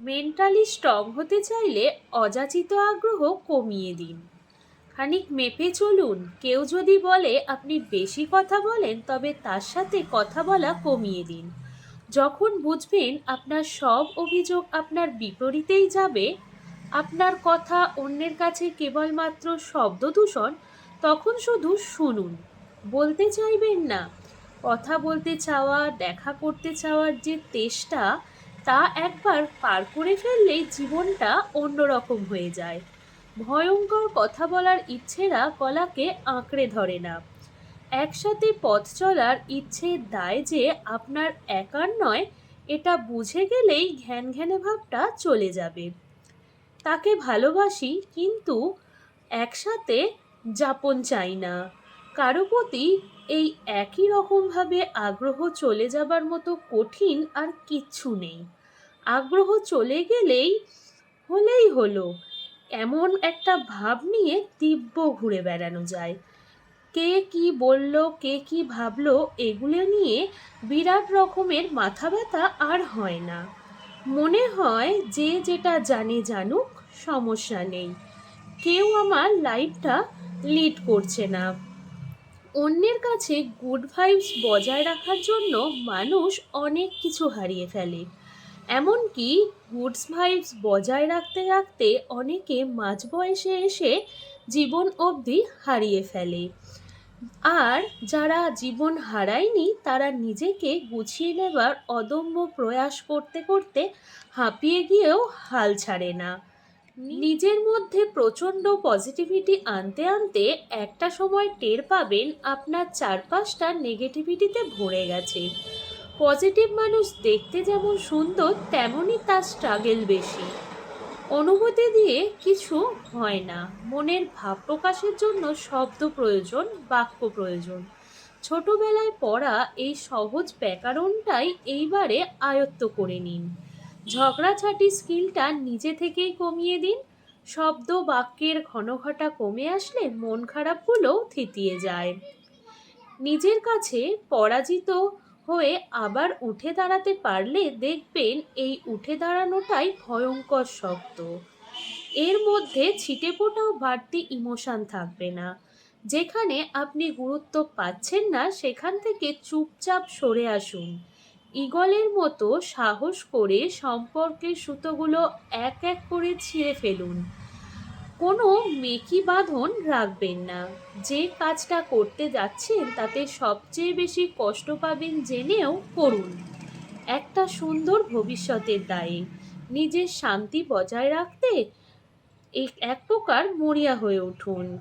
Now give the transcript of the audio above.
Mentally strong হতে চাইলে অযাচিত আগ্রহ কমিয়ে দিন। খানিক মেপে চলুন, কেউ যদি বলে, আপনি বেশি কথা বলেন, তবে তার সাথে কথা বলা কমিয়ে দিন। যখন বুঝবেন আপনার সব অভিযোগ আপনার বিপরীতেই যাবে, আপনার কথা অন্যের কাছে কেবলমাত্র শব্দদূষণ তখন শুধু শুনুন। বলতে চাইবেন না, কথা বলতে চাওয়া, দেখা করতে চাওয়ার যে তেষ্টা তা একবার পার করে ফেললেই জীবনটা অন্যরকম হয়ে যায়। ভয়ঙ্কর কথা বলার ইচ্ছেরা গলাকে আঁকড়ে ধরে না। একসাথে পথ চলার ইচ্ছে দায় যে আপনার একার নয়, এটা বুঝে গেলেই ঘ্যান ঘ্যানে ভাবটা চলে যাবে। তাকে ভালোবাসি, কিন্তু একসাথে যাপন চাই না। কারও প্রতি এই একই রকমভাবে আগ্রহ চলে যাবার মতো কঠিন আর কিচ্ছু নেই। আগ্রহ চলে গেলেই, হলেই হলো। এমন একটা ভাব নিয়ে দিব্য ঘুরে বেড়ানো যায়। কে কি বলল, কে কি ভাবলো, এগুলো নিয়ে বিরাট রকমের মাথা ব্যথা আর হয় না। মনে হয় যে যেটা জানে জানুক, সমস্যা নেই। কেউ আমার লাইফটা লিড করছে না। অন্যের কাছে গুড ভাইবস বজায় রাখার জন্য মানুষ অনেক কিছু হারিয়ে ফেলে। এমনকি গুডস ভাইবস বজায় রাখতে রাখতে অনেকে মাঝ বয়সে এসে জীবন অবধি হারিয়ে ফেলে। আর যারা জীবন হারায়নি, তারা নিজেকে গুছিয়ে নেবার অদম্য প্রয়াস করতে করতে হাঁপিয়ে গিয়েও হাল ছাড়ে না। নিজের মধ্যে প্রচণ্ড পজিটিভিটি আনতে আনতে একটা সময় টের পাবেন আপনার চারপাশটা নেগেটিভিটিতে ভরে গেছে। পজিটিভ মানুষ দেখতে যেমন সুন্দর, তেমনই তার স্ট্রাগেল বেশি। অনুভূতি দিয়ে কিছু হয় না। মনের ভাব প্রকাশের জন্য শব্দ প্রয়োজন, বাক্য প্রয়োজন। ছোটবেলায় পড়া এই সহজ ব্যাকরণটাই এইবারে আয়ত্ত করে নিন। ঝগড়াঝাটি স্কিলটা নিজে থেকেই কমিয়ে দিন। শব্দ বাক্যের ঘনঘটা কমে আসলে মন খারাপগুলোও থিতিয়ে যায়। নিজের কাছে পরাজিত হয়ে আবার উঠে দাঁড়াতে পারলে দেখবেন এই উঠে দাঁড়ানোটাই ভয়ঙ্কর শক্ত এর মধ্যে ছিটে ফোটাও বাড়তি ইমোশান থাকবে না। যেখানে আপনি গুরুত্ব পাচ্ছেন না, সেখান থেকে চুপচাপ সরে আসুন। ইগলের মতো সাহস করে সম্পর্কের সুতোগুলো এক এক করে ছিঁড়ে ফেলুন। কোনো মেকি বাঁধন রাখবেন না। যে কাজটা করতে যাচ্ছেন, তাতে সবচেয়ে বেশি কষ্ট পাবেন জেনেও করুন। একটা সুন্দর ভবিষ্যতের দায়ে। নিজের শান্তি বজায় রাখতে এক প্রকার মরিয়া হয়ে উঠুন।